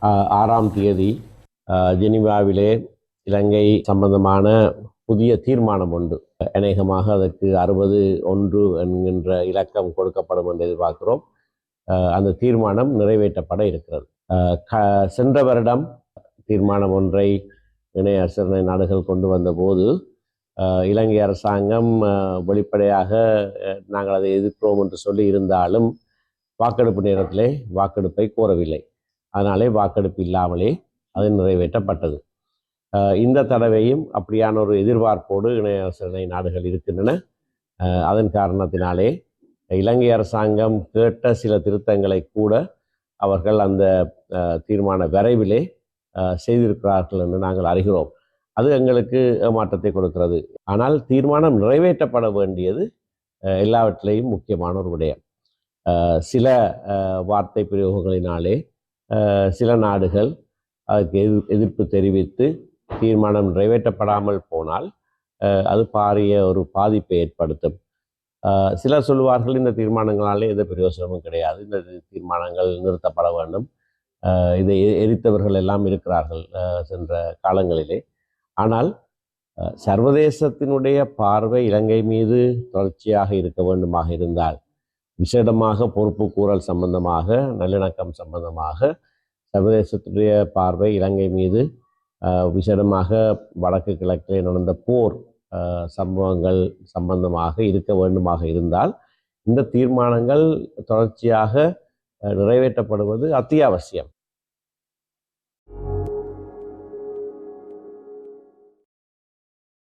ஆறாம் தேதி ஜெனிவாவிலே இலங்கை சம்பந்தமான புதிய தீர்மானம் உண்டு. அநேகமாக அதற்கு அறுபது ஒன்று என்கின்ற இலக்கம் கொடுக்கப்படும் என்று எதிர்பார்க்கிறோம். அந்த தீர்மானம் நிறைவேற்றப்பட இருக்கிறது. க- சென்ற வருடம் தீர்மானம் ஒன்றை இணைய அரசு நாடுகள் கொண்டு வந்தபோது போது இலங்கை அரசாங்கம் வெளிப்படையாக நாங்கள் அதை எதிர்க்கிறோம் என்று சொல்லி இருந்தாலும் வாக்கெடுப்பு நேரத்திலே வாக்கெடுப்பை கோரவில்லை. அதனாலே வாக்கெடுப்பு இல்லாமலே அது நிறைவேற்றப்பட்டது. இந்த தடவையும் அப்படியான ஒரு எதிர்பார்ப்போடு இணைய அரசு நாடுகள் இருக்கின்றன. அதன் காரணத்தினாலே இலங்கை அரசாங்கம் கேட்ட சில திருத்தங்களை கூட அவர்கள் அந்த தீர்மான விரைவிலே செய்திருக்கிறார்கள் என்று நாங்கள் அறிகிறோம். அது எங்களுக்கு ஏமாற்றத்தை கொடுக்கிறது. ஆனால் தீர்மானம் நிறைவேற்றப்பட வேண்டியது எல்லாவற்றிலையும் எல்லாவற்றிலேயும் முக்கியமான ஒரு விடயம். சில வார்த்தை பிரயோகங்களினாலே சில நாடுகள் அதுக்கு எதிர் எதிர்ப்பு தெரிவித்து தீர்மானம் நிறைவேற்றப்படாமல் போனால் அது பாரிய ஒரு பாதிப்பை ஏற்படுத்தும். சிலர் சொல்லுவார்கள் இந்த தீர்மானங்களாலே எந்த பிரயோசனமும் கிடையாது. இந்த தீர்மானங்கள் நிறுத்தப்பட வேண்டும். இதை எரித்தவர்கள் எல்லாம் இருக்கிறார்கள் சென்ற காலங்களிலே. ஆனால் சர்வதேசத்தினுடைய பார்வை இலங்கை மீது தொடர்ச்சியாக இருக்க வேண்டுமாக இருந்தால் விசேடமாக பொறுப்பு கூறல் சம்பந்தமாக நல்லிணக்கம் சம்பந்தமாக சர்வதேசத்துடைய பார்வை இலங்கை மீது விசேடமாக வடக்கு கிழக்கிலே நடந்த போர் சம்பவங்கள் சம்பந்தமாக இருக்க வேண்டுமாக இருந்தால் இந்த தீர்மானங்கள் தொடர்ச்சியாக நிறைவேற்றப்படுவது அத்தியாவசியம்.